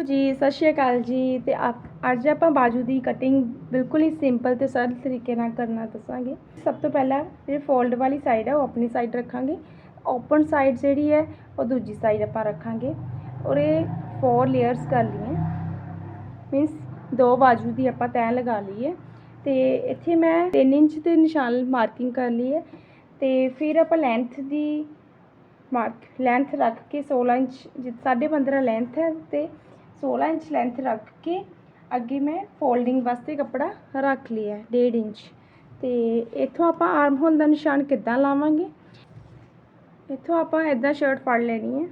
Hello ਜੀ, ਸਤਿ ਸ਼੍ਰੀ ਅਕਾਲ ਜੀ ਤੇ ਅੱਜ ਆਪਾਂ ਬਾਜੂ ਦੀ ਕਟਿੰਗ ਬਿਲਕੁਲ ਹੀ ਸਿੰਪਲ ਤੇ ਸਰਲ ਤਰੀਕੇ ਨਾਲ ਕਰਨਾ ਦੱਸਾਂਗੇ। ਸਭ ਤੋਂ ਪਹਿਲਾਂ ਜਿਹੜੀ ਫੋਲਡ ਵਾਲੀ ਸਾਈਡ ਹੈ ਉਹ ਆਪਣੀ ਸਾਈਡ ਰੱਖਾਂਗੇ। ਓਪਨ ਸਾਈਡ ਜਿਹੜੀ ਹੈ, ਉਹ ਦੂਜੀ ਸਾਈਡ ਆਪਾਂ ਰੱਖਾਂਗੇ ਔਰ ਇਹ ਫੋਰ ਲੇਅਰਸ ਕਰ ਲਈਏ। ਮੀਨਸ ਦੋ ਬਾਜੂ ਦੀ ਆਪਾਂ ਤੈਅ ਲਗਾ ਲਈਏ ਹੈ ਤੇ ਇੱਥੇ ਮੈਂ 3 ਇੰਚ ਦੇ ਨਿਸ਼ਾਨ ਮਾਰਕਿੰਗ ਕਰ ਲਈ ਹੈ ਤੇ ਫਿਰ ਆਪਾਂ ਲੈਂਥ ਦੀ ਮਾਰਕ ਲੈਂਥ ਰੱਖ ਕੇ 16 ਇੰਚ ਜਿ- ਸਾਢੇ 15 ਲੈਂਥ ਹੈ ਤੇ 16 ਇੰਚ ਲੈਂਥ ਰੱਖ ਕੇ ਅੱਗੇ ਮੈਂ ਫੋਲਡਿੰਗ ਵਾਸਤੇ ਕੱਪੜਾ ਰੱਖ ਲਿਆ ਹੈ 1.5 ਇੰਚ ਤੇ ਇੱਥੋਂ ਆਪਾਂ ਆਰਮ ਹੋਲ ਦਾ ਨਿਸ਼ਾਨ ਕਿੱਦਾਂ ਲਾਵਾਂਗੇ ਇੱਥੋਂ ਆਪਾਂ ਇਦਾਂ ਸ਼ਰਟ ਫੜ ਲੈਣੀ ਹੈ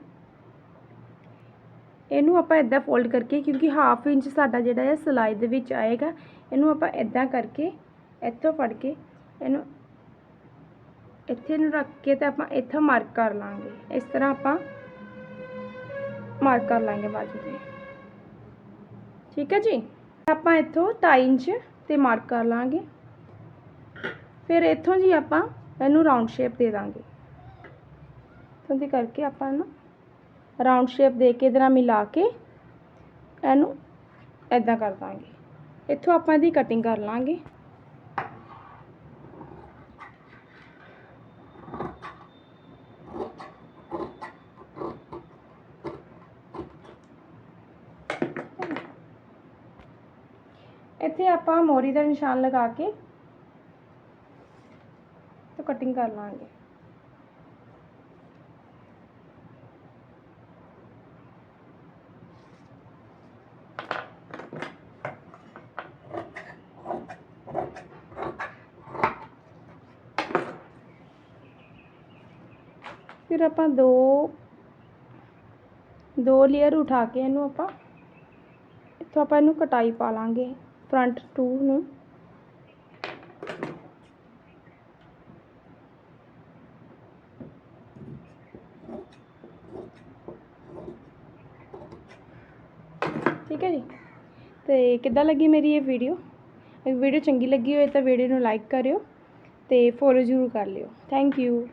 ਇਹਨੂੰ ਆਪਾਂ ਇਦਾਂ ਫੋਲਡ ਕਰਕੇ ਕਿਉਂਕਿ ਹਾਫ ਇੰਚ ਸਾਡਾ ਜਿਹੜਾ ਹੈ ਸਿਲਾਈ ਦੇ ਵਿੱਚ ਆਏਗਾ ਇਹਨੂੰ ਆਪਾਂ ਇਦਾਂ ਕਰਕੇ ਇੱਥੋਂ ਫੜ ਕੇ ਇਹਨੂੰ ਇੱਥੇ ਨੂੰ ਰੱਖ ਕੇ ਤੇ ਆਪਾਂ ਇੱਥੋਂ ਮਾਰਕ ਕਰ ਲਾਂਗੇ ਇਸ ਤਰ੍ਹਾਂ ਆਪਾਂ ਮਾਰਕ ਕਰ ਲਾਂਗੇ ਬਾਜੂ ਤੇ ਠੀਕ ਹੈ ਜੀ? ਆਪਾਂ ਇੱਥੋਂ 2.5 ਇੰਚ ਤੇ ਮਾਰਕ ਕਰ ਲਾਂਗੇ। ਫਿਰ ਇੱਥੋਂ ਜੀ ਆਪਾਂ ਇਹਨੂੰ ਰਾਉਂਡ ਸ਼ੇਪ ਦੇ ਦਾਂਗੇ। ਇੱਥੋਂ ਦੀ ਕਰਕੇ ਆਪਾਂ ਇਹਨੂੰ ਰਾਉਂਡ ਸ਼ੇਪ ਦੇ ਕੇ ਇਹਦੇ ਨਾਲ ਮਿਲਾ ਕੇ ਇਹਨੂੰ ਐਦਾਂ ਕਰ ਦਾਂਗੇ। ਇੱਥੋਂ ਆਪਾਂ ਇਹਦੀ ਕਟਿੰਗ ਕਰ ਲਾਂਗੇ। ਇੱਥੇ ਆਪਾਂ ਮੋਰੀ ਦਾ ਨਿਸ਼ਾਨ ਲਗਾ ਕੇ ਤੇ ਕਟਿੰਗ ਕਰ ਲਾਂਗੇ। ਫਿਰ ਆਪਾਂ ਦੋ ਦੋ ਲੇਅਰ ਉਠਾ ਕੇ ਇਹਨੂੰ ਆਪਾਂ, ਇੱਥੋਂ ਆਪਾਂ ਇਹਨੂੰ ਕਟਾਈ ਪਾ ਲਾਂਗੇ। ਫਰੰਟ ਟੂ ਨੂੰ। ਠੀਕ ਹੈ ਜੀ? ਤੇ ਕਿੱਦਾਂ ਲੱਗੀ ਮੇਰੀ ਇਹ ਵੀਡੀਓ ਇਹ ਵੀਡੀਓ ਚੰਗੀ ਲੱਗੀ ਹੋਏ ਤਾਂ ਵੀਡੀਓ ਨੂੰ ਲਾਈਕ ਕਰਿਓ ਤੇ ਫੋਲੋ ਜ਼ਰੂਰ ਕਰ ਲਿਓ। Thank you